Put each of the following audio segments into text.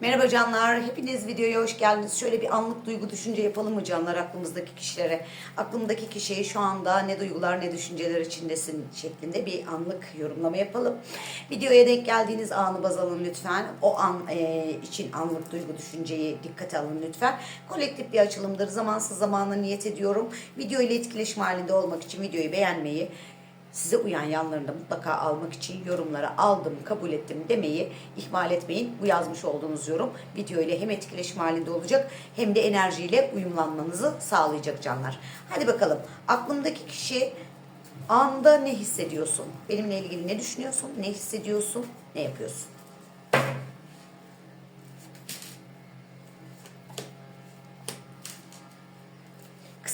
Merhaba canlar, hepiniz videoya hoş geldiniz. Şöyle bir anlık duygu düşünce yapalım mı canlar aklımızdaki kişilere? Aklımdaki kişiye şu anda ne duygular ne düşünceler içindesin şeklinde bir anlık yorumlama yapalım. Videoya denk geldiğiniz anı baz alın lütfen. O an e, için anlık duygu düşünceyi dikkate alın lütfen. Kolektif bir açılımdır. Zamansız zamana niyet ediyorum. Video ile etkileşim halinde olmak için videoyu beğenmeyi, size uyan yanlarını da mutlaka almak için yorumlara aldım, kabul ettim demeyi ihmal etmeyin. Bu yazmış olduğunuz yorum video ile hem etkileşim halinde olacak hem de enerjiyle uyumlanmanızı sağlayacak canlar. Hadi bakalım aklımdaki kişi anda ne hissediyorsun? Benimle ilgili ne düşünüyorsun? Ne hissediyorsun? Ne yapıyorsun?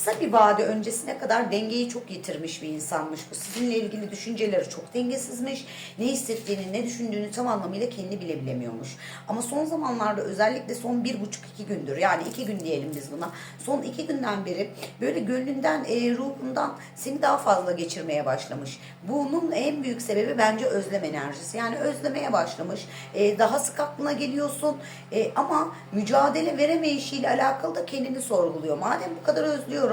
Kısa bir vade öncesine kadar dengeyi çok yitirmiş bir insanmış bu. Sizinle ilgili düşünceleri çok dengesizmiş. Ne hissettiğini, ne düşündüğünü tam anlamıyla kendi bile bilemiyormuş. Ama son zamanlarda özellikle son bir buçuk iki gündür yani iki gün diyelim biz buna. Son iki günden beri böyle gönlünden, e, ruhundan seni daha fazla geçirmeye başlamış. Bunun en büyük sebebi bence özlem enerjisi. Yani özlemeye başlamış. E, daha sık aklına geliyorsun E, ama mücadele veremeyişiyle alakalı da kendini sorguluyor. Madem bu kadar özlüyorum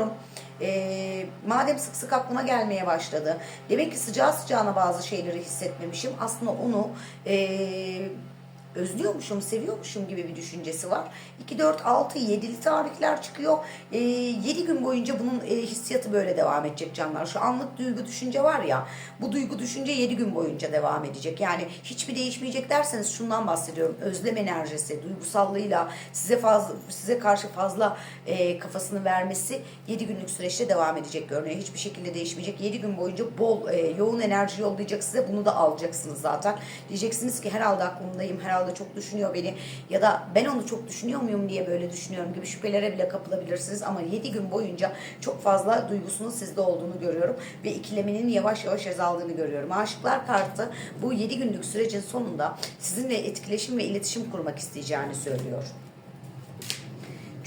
e, madem sık sık aklıma gelmeye başladı. Demek ki sıcağı sıcağına bazı şeyleri hissetmemişim. Aslında onu e, özlüyormuşum, seviyormuşum gibi bir düşüncesi var. 2, 4, 6, 7'li tarihler çıkıyor. E, 7 gün boyunca bunun e, hissiyatı böyle devam edecek canlar. Şu anlık duygu düşünce var ya, bu duygu düşünce 7 gün boyunca devam edecek. Yani hiçbir değişmeyecek derseniz şundan bahsediyorum. Özlem enerjisi, duygusallığıyla size fazla size karşı fazla e, kafasını vermesi 7 günlük süreçte devam edecek görünüyor. Hiçbir şekilde değişmeyecek. 7 gün boyunca bol e, yoğun enerji yollayacak size. Bunu da alacaksınız zaten. Diyeceksiniz ki herhalde aklımdayım, herhalde çok düşünüyor beni. Ya da ben onu çok düşünüyor muyum diye böyle düşünüyorum gibi şüphelere bile kapılabilirsiniz. Ama 7 gün boyunca çok fazla duygusunun sizde olduğunu görüyorum. Ve ikileminin yavaş yavaş azaldığını görüyorum. Aşıklar kartı bu 7 günlük sürecin sonunda sizinle etkileşim ve iletişim kurmak isteyeceğini söylüyor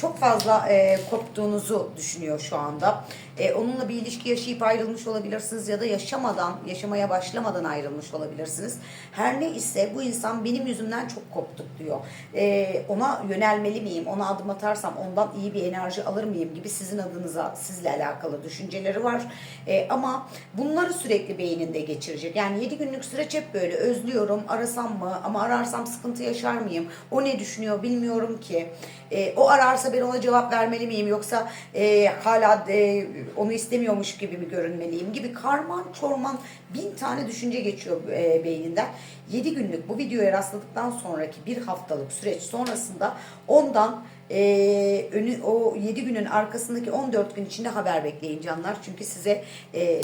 çok fazla e, koptuğunuzu düşünüyor şu anda. E, onunla bir ilişki yaşayıp ayrılmış olabilirsiniz ya da yaşamadan, yaşamaya başlamadan ayrılmış olabilirsiniz. Her ne ise bu insan benim yüzümden çok koptuk diyor. E, ona yönelmeli miyim, ona adım atarsam ondan iyi bir enerji alır mıyım gibi sizin adınıza, sizle alakalı düşünceleri var. E, ama bunları sürekli beyninde geçirecek. Yani 7 günlük süreç hep böyle özlüyorum, arasam mı ama ararsam sıkıntı yaşar mıyım? O ne düşünüyor bilmiyorum ki. E, o ararsa ben ona cevap vermeli miyim yoksa e, hala e, onu istemiyormuş gibi mi görünmeliyim gibi karman çorman bin tane düşünce geçiyor e, beyninden. 7 günlük bu videoya rastladıktan sonraki bir haftalık süreç sonrasında ondan e, önü o 7 günün arkasındaki 14 gün içinde haber bekleyin canlar. Çünkü size e,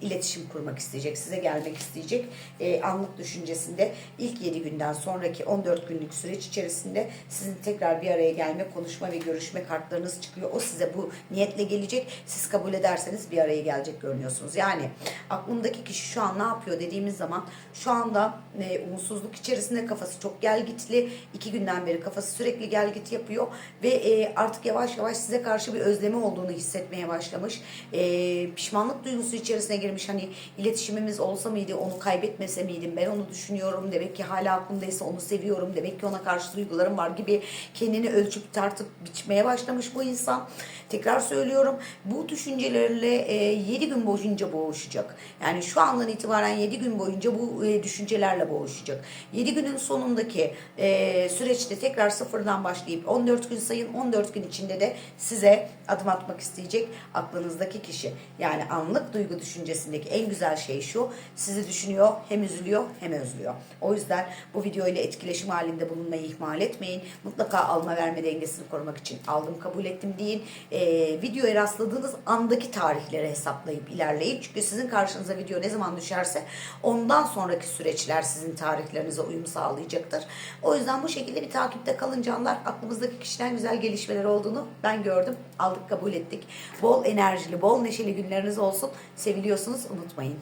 iletişim kurmak isteyecek, size gelmek isteyecek e, anlık düşüncesinde ilk 7 günden sonraki 14 günlük süreç içerisinde sizin tekrar bir araya gelme, konuşma ve görüşme kartlarınız çıkıyor. O size bu niyetle gelecek. Siz kabul ederseniz bir araya gelecek görünüyorsunuz. Yani aklımdaki kişi şu an ne yapıyor dediğimiz zaman şu anda e, umutsuzluk içerisinde kafası çok gelgitli. iki günden beri kafası sürekli gelgit yapıyor ve e, artık yavaş yavaş size karşı bir özlemi olduğunu hissetmeye başlamış. E, pişmanlık duygusu içerisine girmiş. Hani iletişimimiz olsa mıydı, onu kaybetmese miydim, ben onu düşünüyorum. Demek ki hala aklımdaysa onu seviyorum. Demek ki ona karşı duygularım var gibi kendini ölçüp tartıp biçmeye başlamış bu insan. Tekrar söylüyorum bu düşüncelerle e, 7 gün boyunca boğuşacak. Yani şu andan itibaren 7 gün boyunca bu e, düşüncelerle boğuşacak. 7 günün sonundaki e, süreçte tekrar sıfırdan başlayıp 14 gün sayın 14 gün içinde de size adım atmak isteyecek aklınızdaki kişi. Yani anlık duygu düşüncesindeki en güzel şey şu sizi düşünüyor hem üzülüyor hem özlüyor. O yüzden bu video ile etkileşim halinde bulunmayı ihmal etmeyin. Mutlaka alma verme dengesini korumak için aldım kabul ettim deyin. E, videoya rastladığınız andaki tarihleri hesaplayıp ilerleyin. Çünkü sizin karşınıza video ne zaman düşerse ondan sonraki süreçler sizin tarihlerinize uyum sağlayacaktır. O yüzden bu şekilde bir takipte kalın canlar. Aklımızdaki kişiden güzel gelişmeler olduğunu ben gördüm. Aldık kabul ettik. Bol enerjili, bol neşeli günleriniz olsun. Seviliyorsunuz unutmayın.